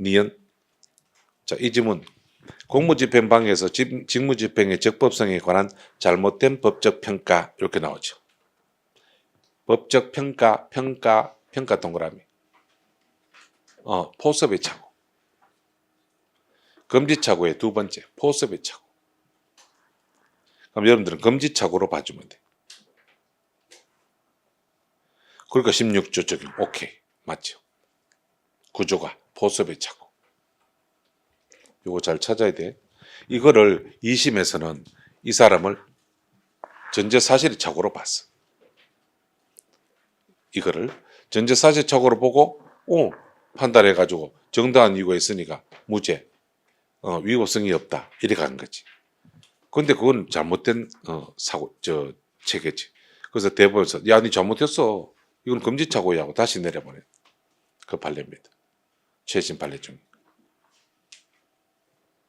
니은. 자, 이 지문. 공무집행방해에서 집- 직무집행의 적법성에 관한 잘못된 법적 평가 이렇게 나오죠. 법적 평가, 평가, 평가 동그라미. 어, 포섭의 착오. 금지착오의 두 번째, 포섭의 착오. 그럼 여러분들은 금지착오로 봐주면 돼. 그러니까 16조 적용, 오케이. 맞죠? 구조가 포섭의 착오. 요거 잘 찾아야 돼. 이거를 2심에서는 이 사람을 전제 사실의 착오로 봤어. 이거를 전제 사실 착오로 보고 오 판단해 가지고 정당한 이유가 있으니까 무죄. 어, 위법성이 없다. 이렇게 가는 거지. 근데 그건 잘못된 어, 사고 저 체계지. 그래서 대법원에서 야, 니 잘못했어. 이건 금지착오야 하고 다시 내려보내. 그 판례입니다. 최신 판례 중